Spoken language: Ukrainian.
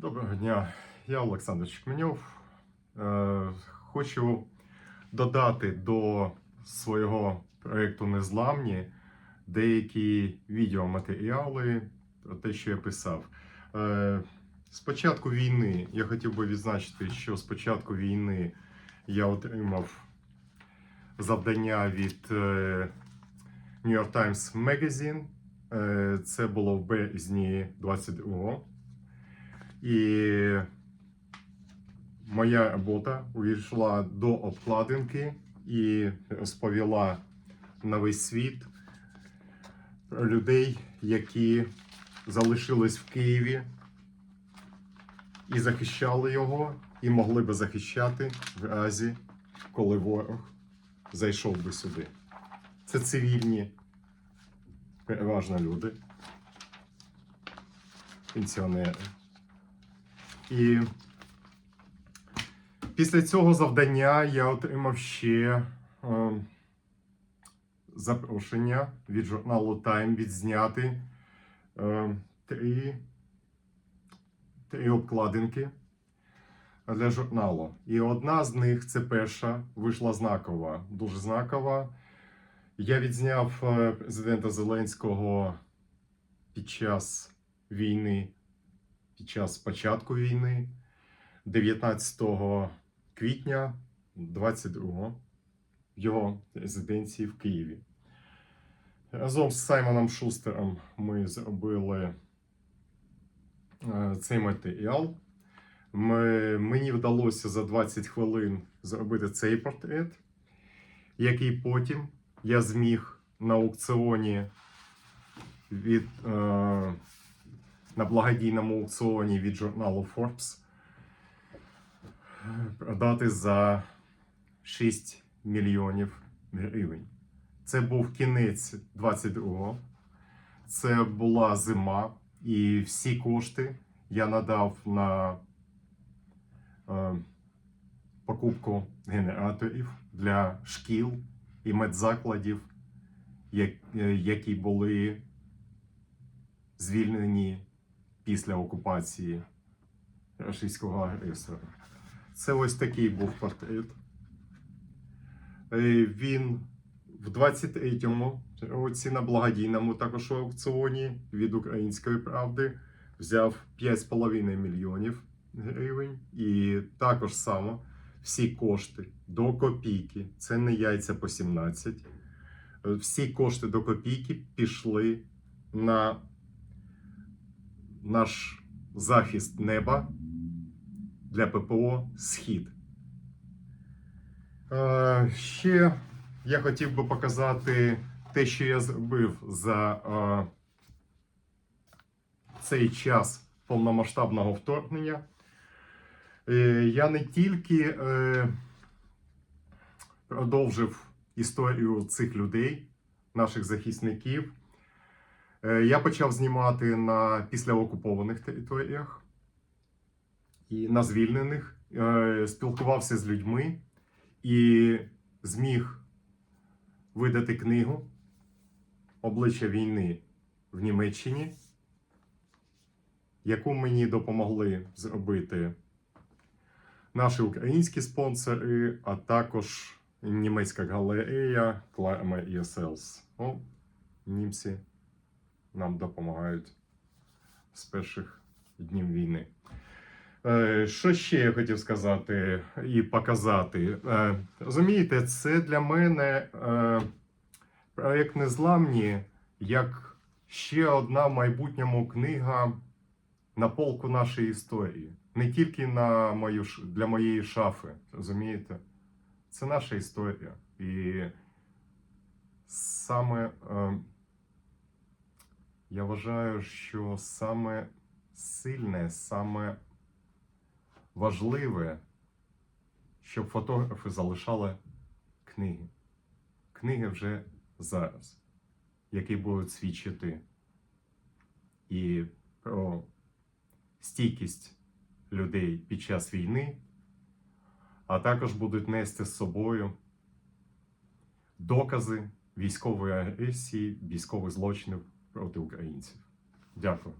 Доброго дня, я Олександр Чекменьов. Е, Хочу додати до свого проєкту Незламні деякі відеоматеріали про те, що я писав. Е, З війни я хотів би відзначити, що з початку війни я отримав завдання від е, New York Times Magazine. Е, Це було в березні 22-го. І моя робота увійшла до обкладинки і розповіла на весь світ людей, які залишились в Києві і захищали його, і могли би захищати в разі, коли ворог зайшов би сюди. Це цивільні, переважно люди, пенсіонери. І після цього завдання я отримав ще е, запрошення від журналу Time відзняти е, три, три обкладинки для журналу. І одна з них це перша вийшла знакова, дуже знакова. Я відзняв е, президента Зеленського під час війни під час початку війни, 19 квітня 22 в його резиденції в Києві. Разом з Саймоном Шустером ми зробили е, цей матеріал. Ми, мені вдалося за 20 хвилин зробити цей портрет, який потім я зміг на аукціоні від. Е, на благодійному аукціоні від журналу Forbes продати за 6 мільйонів гривень. Це був кінець 22-го. Це була зима, і всі кошти я надав на е, покупку генераторів для шкіл і медзакладів, е, які були звільнені після окупації російського агресора. Це ось такий був портрет. Е, Він в 23-му році на благодійному також аукціоні від Української правди взяв 5,5 мільйонів гривень. І також само всі кошти до копійки, це не яйця по 17. е, Всі кошти до копійки пішли на наш захист неба для ППО Схід. Е, ще я хотів би показати те, що я зробив за е, цей час повномасштабного вторгнення. Е, я не тільки е, продовжив історію цих людей, наших захисників. Е, Я почав знімати на післяокупованих територіях і на звільнених, Е, спілкувався з людьми і зміг видати книгу Обличчя війни в Німеччині, яку мені допомогли зробити наші українські спонсори, а також німецька галерея Кларма і Селс. Німці нам допомагають з перших днів війни. Е, Що ще я хотів сказати і показати? Е, Розумієте, це для мене е, проєкт Незламні як ще одна в майбутньому книга на полку нашої історії. Не тільки на мою, для моєї шафи, розумієте? Це наша історія. І саме. Я вважаю, що саме сильне, саме важливе, щоб фотографи залишали книги. Книги вже зараз, які будуть свідчити і про стійкість людей під час війни, а також будуть нести з собою докази військової агресії, військових злочинів проти українців. Дякую.